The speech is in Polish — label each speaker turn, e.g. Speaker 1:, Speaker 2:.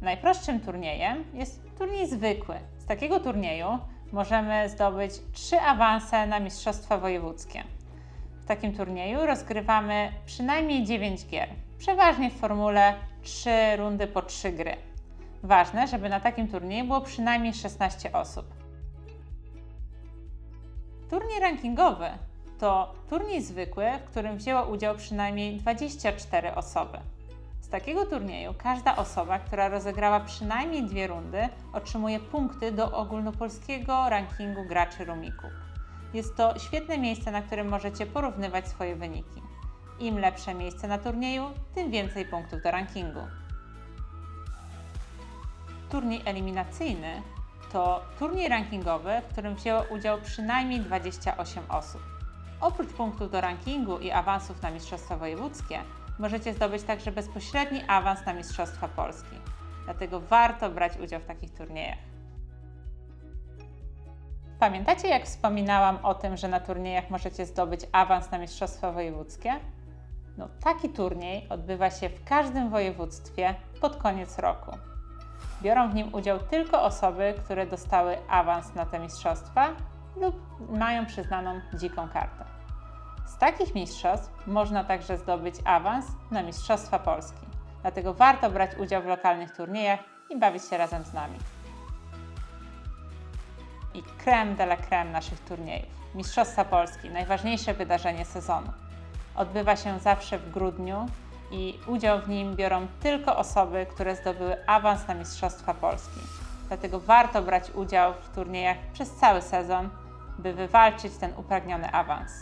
Speaker 1: Najprostszym turniejem jest turniej zwykły. Z takiego turnieju możemy zdobyć trzy awanse na Mistrzostwa Wojewódzkie. W takim turnieju rozgrywamy przynajmniej 9 gier, przeważnie w formule 3 rundy po 3 gry. Ważne, żeby na takim turnieju było przynajmniej 16 osób. Turniej rankingowy to turniej zwykły, w którym wzięło udział przynajmniej 24 osoby. Takiego turnieju każda osoba, która rozegrała przynajmniej dwie rundy, otrzymuje punkty do ogólnopolskiego rankingu graczy Rumiku. Jest to świetne miejsce, na którym możecie porównywać swoje wyniki. Im lepsze miejsce na turnieju, tym więcej punktów do rankingu. Turniej eliminacyjny to turniej rankingowy, w którym wzięło udział przynajmniej 28 osób. Oprócz punktów do rankingu i awansów na Mistrzostwa Wojewódzkie, możecie zdobyć także bezpośredni awans na Mistrzostwa Polski. Dlatego warto brać udział w takich turniejach. Pamiętacie, jak wspominałam o tym, że na turniejach możecie zdobyć awans na Mistrzostwa Wojewódzkie? No, taki turniej odbywa się w każdym województwie pod koniec roku. Biorą w nim udział tylko osoby, które dostały awans na te mistrzostwa lub mają przyznaną dziką kartę. Z takich mistrzostw można także zdobyć awans na Mistrzostwa Polski. Dlatego warto brać udział w lokalnych turniejach i bawić się razem z nami. I creme de la creme naszych turniejów. Mistrzostwa Polski, najważniejsze wydarzenie sezonu. Odbywa się zawsze w grudniu i udział w nim biorą tylko osoby, które zdobyły awans na Mistrzostwa Polski. Dlatego warto brać udział w turniejach przez cały sezon, by wywalczyć ten upragniony awans.